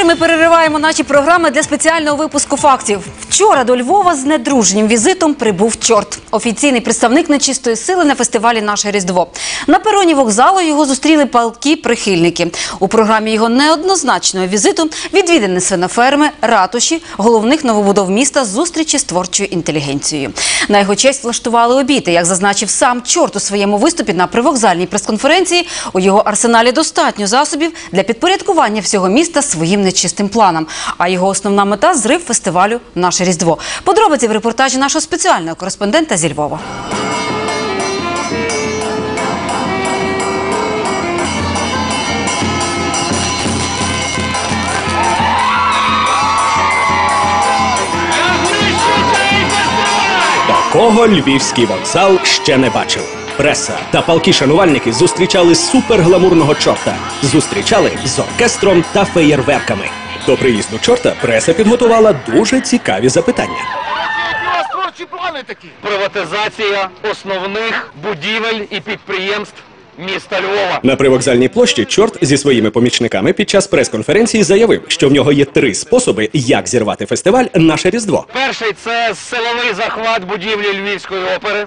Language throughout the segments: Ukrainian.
ми перериваємо наші програми для спеціального випуску фактів. Вчора до Львова з недружнім візитом прибув чорт. Офіційний представник нечистої сили на фестивалі Наше Різдво. На пероні вокзалу його зустріли палкі прихильники. У програмі його неоднозначного візиту відвідини свиноферми, ратуші, головних новобудов міста, зустрічі з творчою інтелігенцією. На його честь влаштували обіди. Як зазначив сам чорт у своєму виступі на привокзальній прес-конференції, у його арсеналі достатньо засобів для підпорядкування всього міста своїм нечистим планам. А його основна мета зрив фестивалю Наше Різдво. Подробиці в репортажі нашого спеціального кореспондента зі Львова. Такого львівський вокзал ще не бачив. Преса та палкі шанувальники зустрічали супергламурного чорта. Зустрічали з оркестром та феєрверками. До приїзду чорта преса підготувала дуже цікаві запитання. Творчі плани такі? Приватизація основних будівель і підприємств міста Львова. На привокзальній площі чорт зі своїми помічниками під час прес-конференції заявив, що в нього є три способи, як зірвати фестиваль Наше Різдво. Перший це силовий захват будівлі Львівської опери.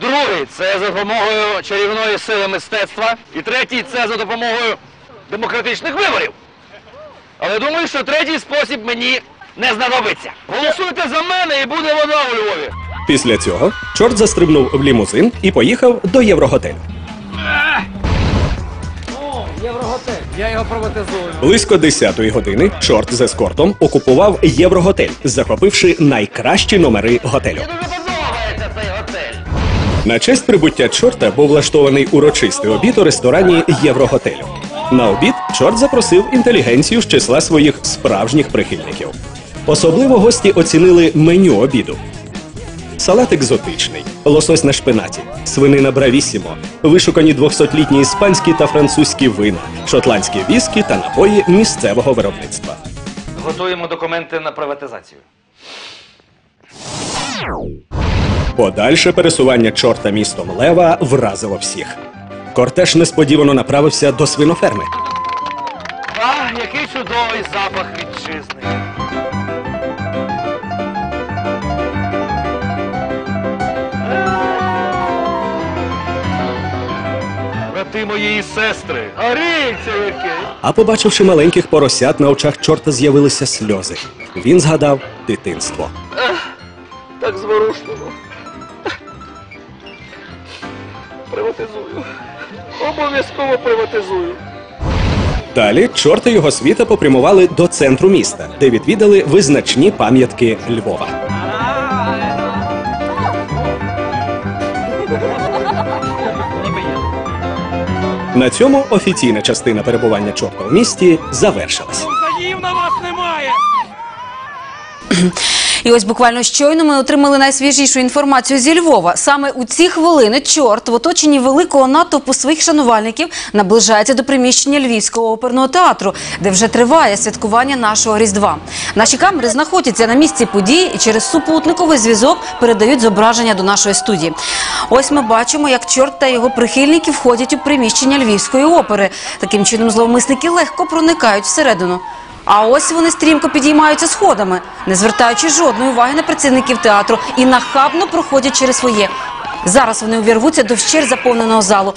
Другий це за допомогою чарівної сили мистецтва. І третій це за допомогою демократичних виборів. Але думаю, що третій спосіб мені не знадобиться. Голосуйте за мене і буде вода у Львові. Після цього чорт застрибнув в лімузин і поїхав до Євроготелю. Я його приватизую. Близько 10-ї години чорт з ескортом окупував Євроготель, захопивши найкращі номери готелю. Мені дуже подобається цей готель. На честь прибуття чорта був влаштований урочистий обід у ресторані Євроготелю. На обід чорт запросив інтелігенцію з числа своїх справжніх прихильників. Особливо гості оцінили меню обіду. Салат екзотичний, лосось на шпинаті, свинина бравісімо, вишукані 200-літні іспанські та французькі вина, шотландські віскі та напої місцевого виробництва. Готуємо документи на приватизацію. Подальше пересування чорта містом Лева вразило всіх. Кортеж несподівано направився до свиноферми. А, який чудовий запах вітчизни. Брати моєї сестри, горіться яке! А побачивши маленьких поросят, на очах чорта з'явилися сльози. Він згадав дитинство. Так зворушливо. Приватизую. Обов'язково приватизую. Далі чорт і його світа попрямували до центру міста, де відвідали визначні пам'ятки Львова. На цьому офіційна частина перебування чорта в місті завершилась. Заїв на вас немає! І ось буквально щойно ми отримали найсвіжішу інформацію зі Львова. Саме у ці хвилини чорт в оточенні великого натовпу своїх шанувальників наближається до приміщення Львівського оперного театру, де вже триває святкування нашого Різдва. Наші камери знаходяться на місці події і через супутниковий зв'язок передають зображення до нашої студії. Ось ми бачимо, як чорт та його прихильники входять у приміщення Львівської опери. Таким чином зловмисники легко проникають всередину. А ось вони стрімко підіймаються сходами, не звертаючи жодної уваги на працівників театру і нахабно проходять через своє. Зараз вони увірвуться до вщер заповненого залу.